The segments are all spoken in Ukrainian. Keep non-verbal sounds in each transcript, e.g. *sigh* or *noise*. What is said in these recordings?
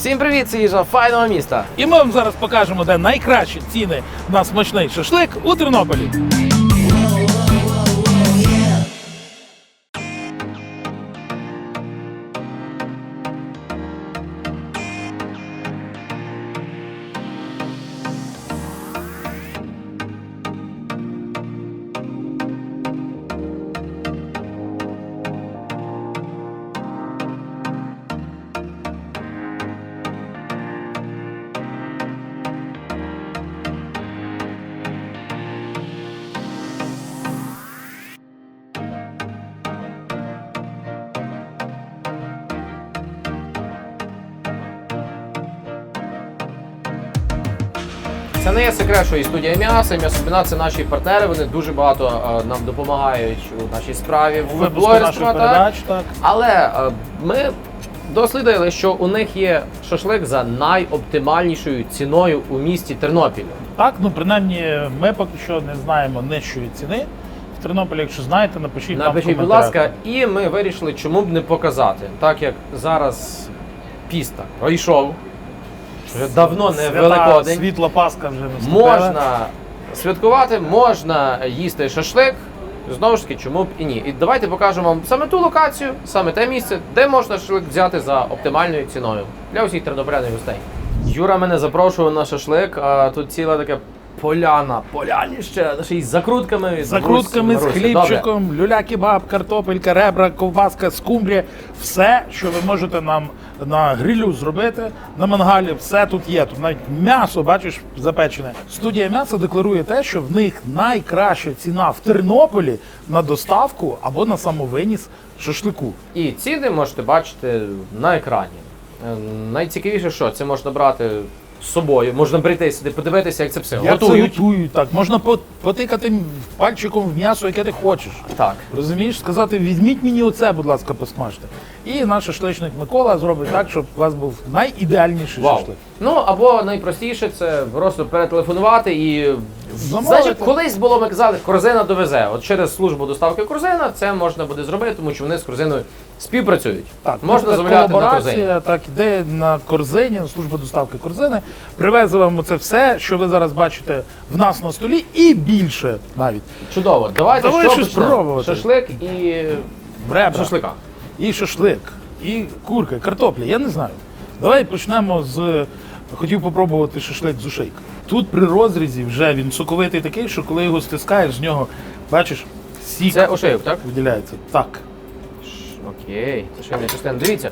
Всім привіт, це їжа файного міста. І ми вам зараз покажемо, де найкращі ціни на смачний шашлик у Тернополі. Це не є секрет, що і студія м'яса, і м'ясобіна це наші партнери. Вони дуже багато е, нам допомагають у нашій справі в випуску наших так. передач, так. Але е, ми дослідили, що у них є шашлик за найоптимальнішою ціною у місті Тернопіль. Так, ну принаймні, ми поки що не знаємо нижчої ціни. В Тернополі, якщо знаєте, напишіть нам в будь коментарях. ласка, і ми вирішили, чому б не показати, так як зараз піста пройшов. Вже давно не Свята, Великодень. Світла Пасха вже наступила. Можна святкувати, можна їсти шашлик. Знову ж таки, чому б і ні. І давайте покажемо вам саме ту локацію, саме те місце, де можна шашлик взяти за оптимальною ціною для усіх тернополян і гостей. Юра мене запрошував на шашлик, а тут ціла така поляна, поляніще, ще й з закрутками. З закрутками, з хлібчиком, люля-кебаб, картопелька, ребра, ковбаска, скумбрія. Все, що ви можете нам на грилю зробити, на мангалі, все тут є. Тут навіть м'ясо, бачиш, запечене. Студія м'яса декларує те, що в них найкраща ціна в Тернополі на доставку або на самовиніс шашлику. І ціни можете бачити на екрані. Е, Найцікавіше, що це можна брати з собою, можна прийти сюди, подивитися, як це все Як готують. це готують так. Можна по- потикати пальчиком в м'ясо, яке ти хочеш. Так. Розумієш, сказати, візьміть мені оце, будь ласка, посмажте. І наш шашличник Микола зробить так, щоб у вас був найідеальніший Вау. шашлик. Ну або найпростіше це просто перетелефонувати і Замовити. значить, колись було ми казали, корзина довезе. От через службу доставки корзина це можна буде зробити, тому що вони з корзиною співпрацюють. Так, можна ну, замовляти на корзині. так, іде на корзині, служба доставки корзини. Привезе вам це все, що ви зараз бачите в нас на столі, і більше навіть. Чудово. Давайте Давай що щось почнемо? пробувати. Шашлик і Ребра, шашлика. і шашлик, і курка, і картопля, я не знаю. Давай почнемо з. Хотів попробувати шашлик з ушейка. Тут при розрізі вже він соковитий такий, що коли його стискаєш, з нього, бачиш, сік Це ошейок, так? виділяється. Так. Окей, це ще не частина. Дивіться,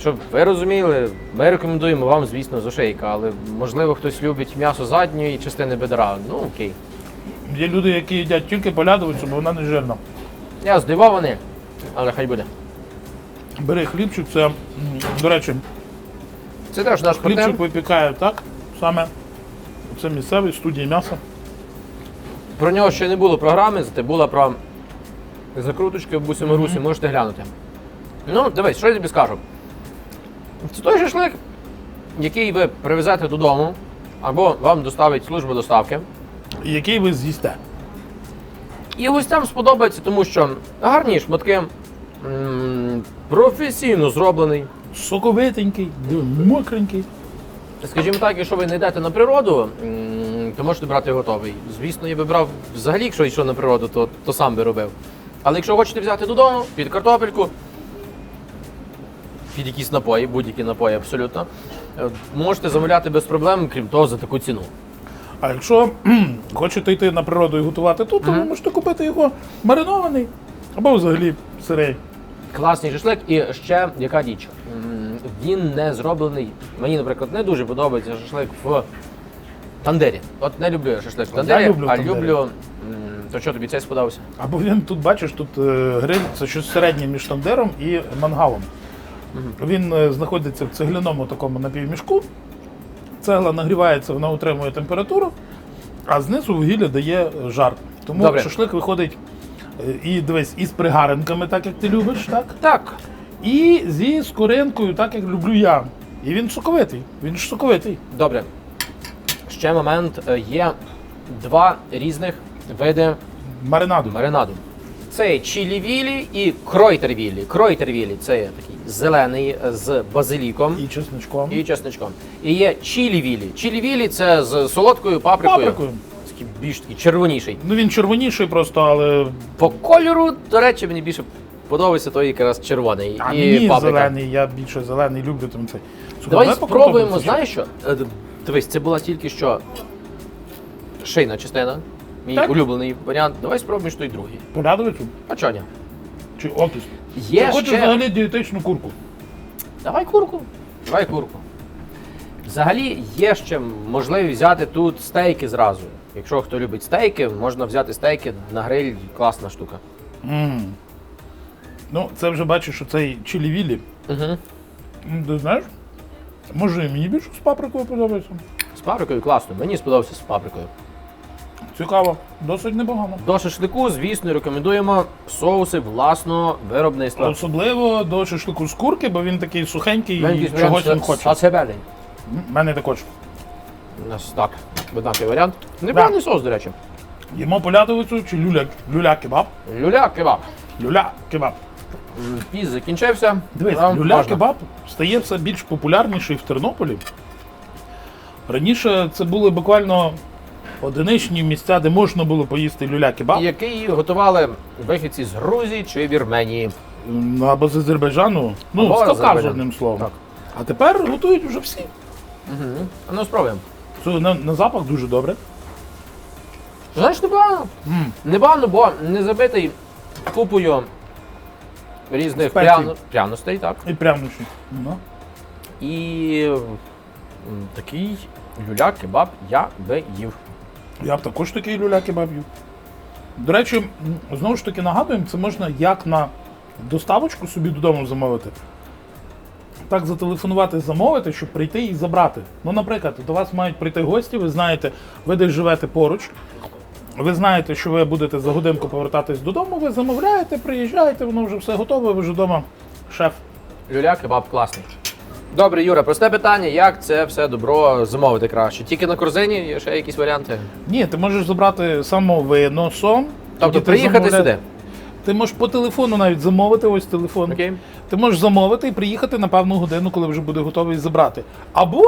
щоб ви розуміли, ми рекомендуємо вам, звісно, з ошейка, але можливо хтось любить м'ясо задньої частини бедра. Ну окей. Є люди, які їдять тільки полядовицю, бо вона не жирна. Я здивований, але хай буде. Бери хлібчик, це, м, до речі, Це теж наш партнер. хлібчик випікає так, саме це місцевий студія м'яса. Про нього ще не було програми, зате була про закруточки в бусі Марусі, можете глянути. Ну, дивись, що я тобі скажу. Це той шашлик, який ви привезете додому, або вам доставить служба доставки. Який ви з'їсте. І гостям сподобається, тому що гарні шматки, м, професійно зроблений. Соковитенький, мокренький. Скажімо так, якщо ви не йдете на природу, м, то можете брати готовий. Звісно, я би брав взагалі, якщо йшов на природу, то, то сам би робив. Але якщо хочете взяти додому, під картопельку, під якісь напої, будь-які напої абсолютно, е, можете замовляти без проблем, крім того, за таку ціну. А якщо кхм, хочете йти на природу і готувати тут, то ви можете купити його маринований або взагалі сирий. Класний шашлик. І ще яка річ. Він не зроблений. Мені, наприклад, не дуже подобається шашлик в тандирі. От не люблю я шашлик в Я люблю в а тандирі. люблю. То що тобі цей сподобався? Або він тут, бачиш, тут е, гриль це щось середнє між тандером і мангалом. Він е, знаходиться в цегляному такому напівмішку. Цегла нагрівається, вона утримує температуру, а знизу вугілля дає е, жар. Тому Добре. шашлик виходить і дивись, із пригаринками, так як ти любиш, так? Так. І зі скоринкою, так як люблю я. І він соковитий. Він ж соковитий. Добре. Ще момент. Е, Є два різних види Маринаду. маринаду. Це є чілі-вілі і кройтервілі. Кройтервілі це є такий зелений з базиліком І чесничком. і чесничком. І є чілі-вілі. Чілі-вілі це з солодкою паприкою. Паприкою. Більш такий червоніший. Ну він червоніший просто, але По кольору, до речі, мені більше подобається той якраз червоний. а і мені паприка. зелений, я більше зелений люблю там цей. Слухай, Давай спробуємо, знаєш що? Е, Дивись, це була тільки що шийна частина. Мій Так. улюблений варіант. Давай спробуємо той другий. Порядовицю А чого ні? чи окіс? Є Ти хочеш ще... взагалі дієтичну курку? Давай курку. Давай курку. Взагалі є ще можливість взяти тут стейки зразу. Якщо хто любить стейки, можна взяти стейки на гриль, класна штука. М. Ну, це вже бачиш, що цей чилі-вілі. Угу. М, Ти знаєш? Може, і мені більше з паприкою подобається. З паприкою класно. Мені сподобався з паприкою. Цікаво, досить непогано. До шашлику, звісно, рекомендуємо соуси власного виробництва. Особливо до шашлику з курки, бо він такий сухенький і чогось він хоче. У мене також. У нас так, однаковий варіант. Непоганий соус, до речі. Їмо полядовицю чи люля, люля кебаб. Люля кебаб. Люля кебаб. М, Піс закінчився. Дивись, Нам люля можна. кебаб стає все більш популярніший в Тернополі. Раніше це були буквально одиничні місця, де можна було поїсти люля кебаб. Який готували вихідці з Грузії чи Вірменії. Або з Азербайджану, ну, Або з Кавказу, одним словом. Так. А тепер готують вже всі. Угу. А ну спробуємо. Це на, на запах дуже добре. Знаєш, непогано. М. Непогано, бо не забитий купою різних Спецій. пряно... пряностей, так. І прянощі. Ну. І м, такий люля кебаб я би їв. Я б також такий люля кебаб їв. До речі, м, знову ж таки нагадуємо, це можна як на доставочку собі додому замовити. Так зателефонувати, замовити, щоб прийти і забрати. Ну, наприклад, до вас мають прийти гості, ви знаєте, ви десь живете поруч. Ви знаєте, що ви будете за годинку повертатись додому, ви замовляєте, приїжджаєте, воно вже все готове, ви вже вдома шеф. Люля кебаб класний. Добре, Юра, просте питання, як це все добро замовити краще? Тільки на корзині є ще якісь варіанти? Ні, ти можеш забрати самовиносом. Тобто тоді ти приїхати замовля- сюди. Ти можеш по телефону навіть замовити ось телефон. Окей. Ти можеш замовити і приїхати на певну годину, коли вже буде готовий забрати. Або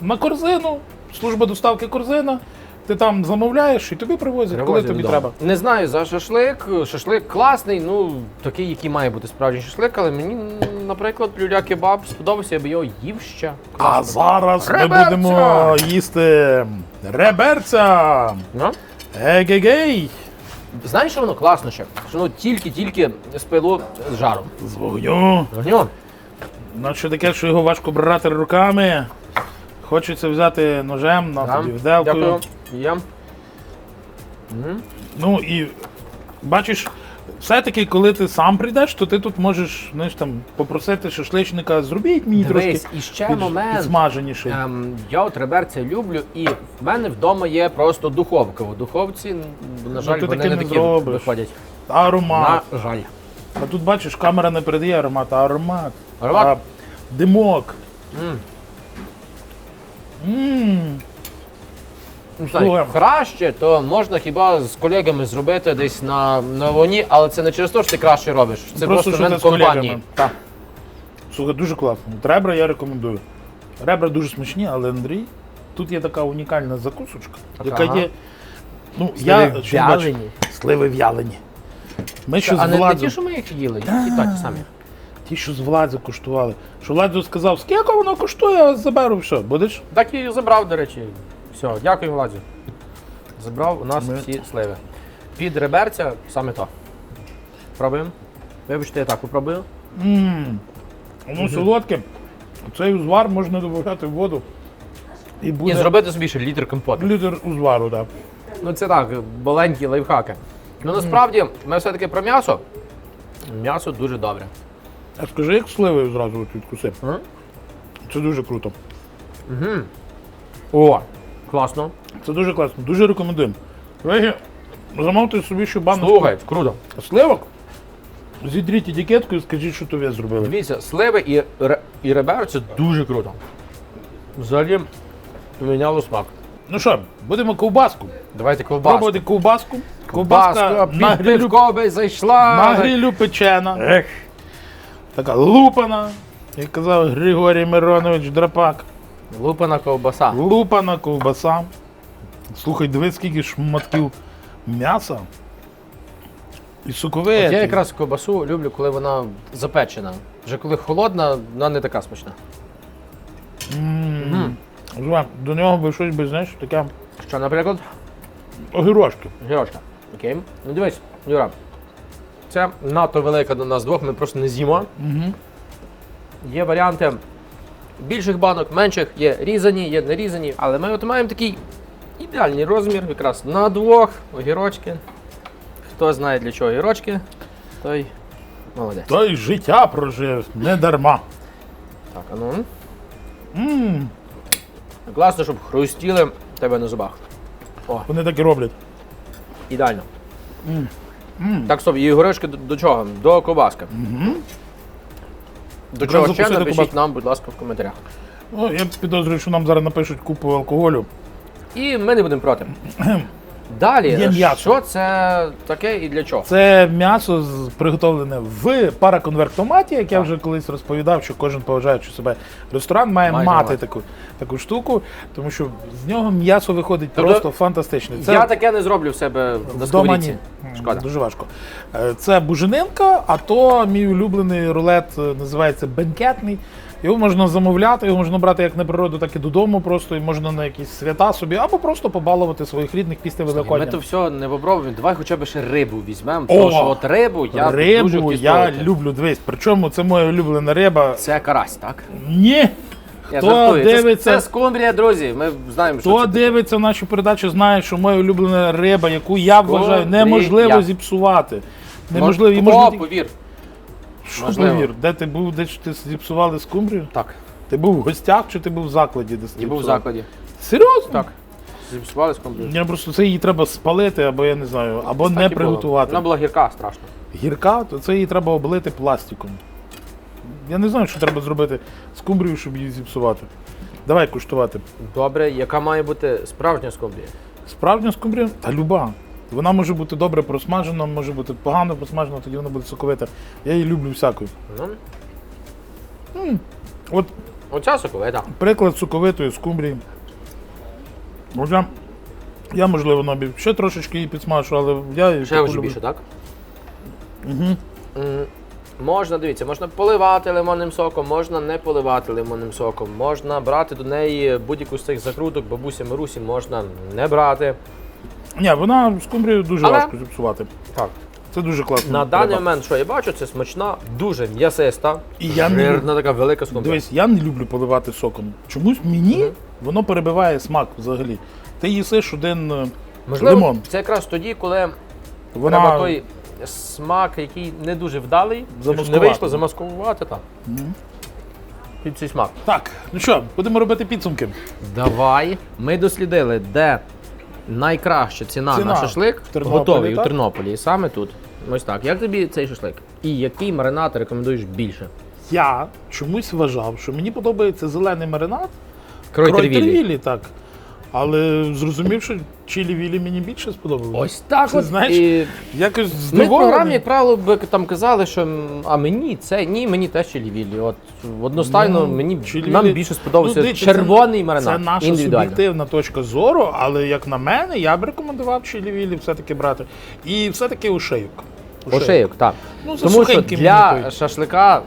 на корзину, служба доставки корзина. Ти там замовляєш і тобі привозять, коли Привозять тобі додому. треба. Не знаю за шашлик. Шашлик класний, ну такий, який має бути справжній шашлик, але мені, наприклад, люля кебаб сподобався, я би його їв ще. А зараз ми Реберця! будемо їсти реберця. Ну? Егегей! Знаєш, що воно класно ще? Що воно тільки-тільки з пилу з жаром. З вогню. Вогню. Наче таке, що його важко брати руками. Хочеться взяти ножем, на Да. тобі вделкою. Дякую. Є. Ну і бачиш, все-таки, коли ти сам прийдеш, то ти тут можеш знаєш, там, попросити шашличника, зробіть мені Дивись, трошки і ще підж- момент. підсмаженіший. Ем, я от реберця люблю, і в мене вдома є просто духовка. У духовці, на жаль, Ну, ти вони таке не не такі зробиш. виходять. Аромат. На жаль. А тут бачиш, камера не передає аромат, а аромат. Аромат? А, димок. М. М, Ну, знаю, краще, то можна хіба з колегами зробити десь на, на вогні, але це не через те, що ти краще робиш. Це просто, що момент компанії. Так. Слухай, дуже класно. От Ребра я рекомендую. Ребра дуже смачні, але Андрій, тут є така унікальна закусочка, Така. яка є. Ну, Сливи я бачу. вялені. Сливи в'ялені. Ми ще а з не, не Владом, ті, що ми їх їли, ті та ті самі. ті, що з Владзо коштували. Що Владзо сказав, скільки воно коштує, я заберу все. Будеш? Так і забрав, до речі. Все, дякую, Владзю. Забрав у нас Ми- всі сливи. Під реберця саме то. Пробуємо. Вибачте, я так попробую. Ммм. Воно солодке. Цей узвар можна додати в воду. І І зробити собі ще літр компоту. літр узвару, так. Ну це так, маленькі лайфхаки. Ну насправді ми все-таки про м'ясо. М'ясо дуже добре. А скажи, як сливи зразу от відкуси. М? Це дуже круто. О, класно. Це дуже класно, дуже рекомендуємо. Колеги, замовте собі ще баночку Слухай, круто. сливок. Зідріть етикетку і скажіть, що то ви зробили. Дивіться, сливи і, ре- і ребер це дуже круто. Взагалі поміняло смак. Ну що, будемо ковбаску. Давайте ковбаску. Пробувати ковбаску. Ковбаска Ковбаска на під грилю, пивко би зайшла. на грилю печена. Ех. така лупана, як казав Григорій Миронович Драпак. Лупана ковбаса. Лупана ковбаса. Слухай, дивись, скільки шматків м'яса. І. От я якраз ковбасу люблю, коли вона запечена. Вже коли холодна, вона не така смачна. М. Жуа, До нього би щось би, знаєш, таке Що, наприклад? огірочки. Гірочка. Окей. Ну дивись, Юра. Це надто велика до нас двох, ми просто не з'їмо. Угу. Є варіанти більших банок, менших, є різані, є не різані, але ми от маємо такий ідеальний розмір, якраз на двох огірочки. Хто знає для чого огірочки, той молодець. Той життя прожив не дарма. Так, а ну. м Класно, щоб хрустіли тебе на зубах. О, Вони так і роблять. ідеально. М. Так, стоп, і огірочки до, до чого? До ковбаски. Мгм. До чого ще запустити напишіть кубат. нам, будь ласка, в коментарях. Ну, я підозрюю, що нам зараз напишуть купу алкоголю. І ми не будемо проти. *clears throat* Далі, Є м'ясо. що це таке і для чого? Це м'ясо з- приготовлене в параконвертоматі, як я вже колись розповідав, що кожен поважаючи себе ресторан має Майже мати має. таку, таку штуку, тому що з нього м'ясо виходить Тобто просто фантастичне. Це Я таке не зроблю в себе на вдома ні. Шкода. Дуже важко. Е, Це буженинка, а то мій улюблений рулет е, називається бенкетний. Його можна замовляти, його можна брати як на природу, так і додому просто, і можна на якісь свята собі, або просто побалувати своїх рідних після Ми то все не попробуємо. Давай хоча б ще рибу візьмемо. О! Тому що от рибу я Рибу хотів я люблю, дивись. Причому це моя улюблена риба. Це карась, так? Ні. Я Хто жартую. Це- дивиться- Це, скумбрія, друзі. Ми знаємо, що Хто це. дивиться нашу передачу, знає, що моя улюблена риба, яку я вважаю, неможливо зіпсувати. Неможливо, її можна повір. Що можливо. повір, де ти був, де ж ти зіпсували скумбрію? Так, Ти був в гостях чи ти був в закладі? Де я був в зіпсували? закладі. Серйозно? Так. Зіпсували скумбрію. Я просто це її треба спалити, або я не знаю, або Так не і було. приготувати. Вона була гірка, страшно. Гірка, то це її треба облити пластиком. Я не знаю, що треба зробити скумбрію, щоб її зіпсувати. Давай куштувати. Добре, яка має бути справжня скумбрія? Справжня скумбрія та люба. Вона може бути добре просмажена, може бути погано просмажена, тоді вона буде соковита. Я її люблю всякою. Ну, От оця соковита. приклад соковитої скумбрії. Може, я, можливо, нобі ще трошечки її підсмажу, але я її Ще таку вже люблю. більше, так? Мгм. М, Можна, дивіться, можна поливати лимонним соком, можна не поливати лимонним соком, можна брати до неї будь-яку з цих закруток, бабусі Марусі можна не брати. Ні, вона скумбрію дуже Але- важко зіпсувати. Так. Це дуже класно. На даний момент, що я бачу, це смачна, дуже м'ясиста, І я не жирна така велика скумбрія. Дивись, я не люблю поливати соком. Чомусь мені воно перебиває смак взагалі. Ти їсиш один е, Можливо, лимон. це якраз тоді, коли Вона треба той смак, який не дуже вдалий, якщо не Замаскувати. вийшло замаскувати так. Під цей смак. Так, ну що, будемо робити підсумки. Давай. Ми дослідили, де найкраща ціна, Ціна на шашлик готовий у? Тернополі. І саме тут. Ось так. Як тобі цей шашлик? І який маринад ти рекомендуєш більше? Я чомусь вважав, що мені подобається зелений маринад. Кройтервілі. Кройтервілі, так. Але зрозумів, що чилі вілі мені більше сподобалося. Ось так Це, от. знаєш, і... Якось Ми в програмі, як правило, би там казали, що а мені це ні, мені теж чилівілі. От одностайно Ну, мені чилі нам більше сподобався Ну, червоний це, маринад. Це наша суб'єктивна точка зору, але як на мене, я б рекомендував чилі вілі все-таки брати. І все-таки ошейок. Ошейок, так. Ну, Тому що для шашлика,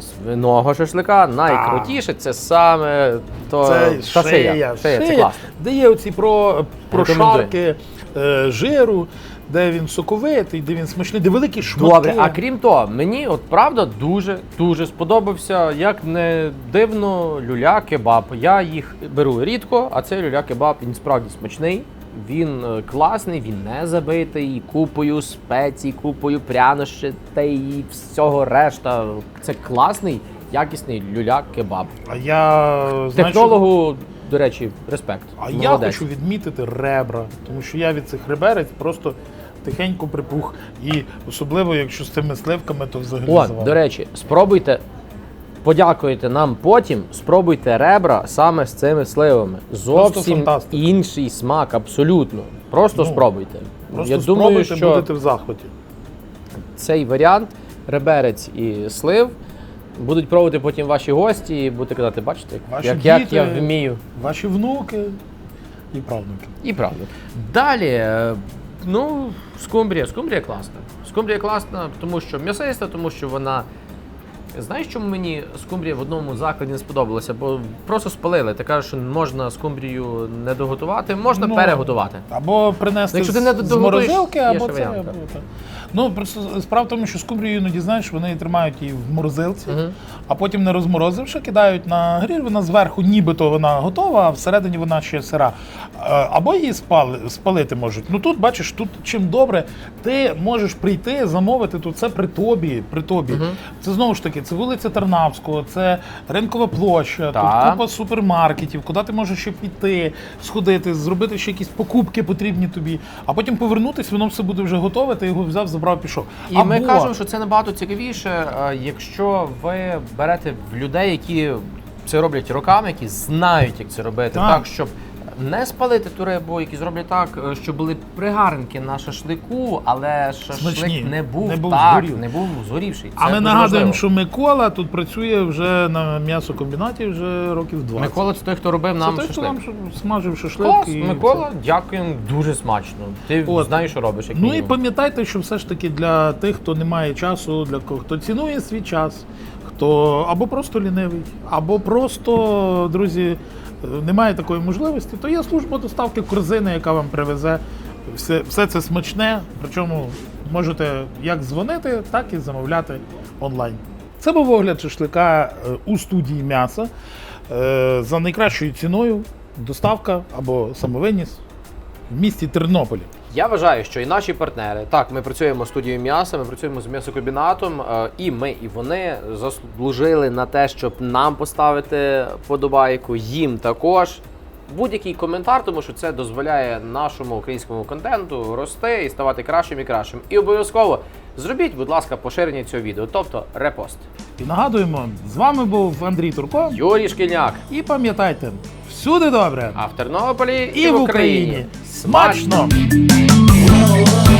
свиного шашлика, найкрутіше це саме то, Це та шия, шия. Шия, це класно. де є оці про, прошарки е, жиру, де він соковитий, де він смачний, де великі шматки. Добре, а крім того, мені от правда дуже дуже сподобався, як не дивно, люля-кебаб. Я їх беру рідко, а цей люля-кебаб він справді смачний. Він е, класний, він не забитий купою спецій, купою прянощів та й всього решта. Це класний, якісний люля-кебаб. А я Технологу, до речі, респект. А я хочу відмітити ребра, тому що я від цих реберець просто тихенько припух. І особливо, якщо з цими сливками, то взагалі О, до речі, спробуйте, подякуйте нам потім, спробуйте ребра саме з цими сливами. Зовсім інший смак, абсолютно. Просто Ну, спробуйте. Просто Я думаю, що будете в захваті. цей варіант реберець і слив Будуть пробувати потім ваші гості і будете казати, бачите, Ваші як, як я вмію. Ваші внуки і правнуки. І правда. Далі, е, ну, скумбрія. Скумбрія класна. Скумбрія класна, тому що м'ясиста, тому що вона. Знаєш, чому мені скумбрія в одному закладі не сподобалася? Бо просто спалили. Ти кажеш, що можна скумбрію не доготувати, можна Ну, переготувати. Або принести Якщо ти не з морозилки, або це. Або, так. Ну, просто справа в тому, що скумбрію іноді знаєш, вони тримають її в морозилці, Мгм. а потім не розморозивши, кидають на гриль, вона зверху нібито вона готова, а всередині вона ще сира. Е, Або її спали, спалити можуть. Ну тут бачиш, тут чим добре, ти можеш прийти, замовити тут це при тобі. При тобі. Це знову ж таки, це вулиця Тарнавського, це ринкова площа, тут купа супермаркетів, куди ти можеш ще піти, сходити, зробити ще якісь покупки потрібні тобі, а потім повернутися, воно все буде вже готове, ти його взяв, забрав, пішов. І ми кажемо, що це набагато цікавіше, е, якщо ви берете в людей, які це роблять роками, які знають, як це робити, Так. так, щоб не спалити ту рибу, які зроблять так, е, щоб були пригарнки на шашлику, але шашлик Смачні, не був, не був так, згорів. не був згорівший. А Це ми дуже нагадуємо, важливо. що Микола тут працює вже на м'ясокомбінаті вже років 20. Микола це той, хто робив це нам той, хто шашлик. нам ш- смажив шашлик. Клас, і Микола, дякуємо, дуже смачно. Ти От. знаєш, що робиш. Як Ну і мінімум. пам'ятайте, що все ж таки для тих, хто не має часу, для кого хто цінує свій час, хто або просто лінивий, або просто, друзі, немає такої можливості, то є служба доставки корзини, яка вам привезе. Все, все це смачне, причому можете як дзвонити, так і замовляти онлайн. Це був огляд шашлика е, у студії м'яса е, за найкращою ціною. Доставка або самовиніс в місті Тернополі. Я вважаю, що і наші партнери, так, ми працюємо з студією м'яса, ми працюємо з м'ясокомбінатом, е, і ми, і вони заслужили на те, щоб нам поставити подобайку, їм також. Будь-який коментар, тому що це дозволяє нашому українському контенту рости і ставати кращим і кращим. І обов'язково зробіть, будь ласка, поширення цього відео, тобто репост. І нагадуємо, з вами був Андрій Турко. Юрій Шкільняк, І пам'ятайте, всюди добре а в Тернополі і в Україні. Смачно! Whoa, whoa,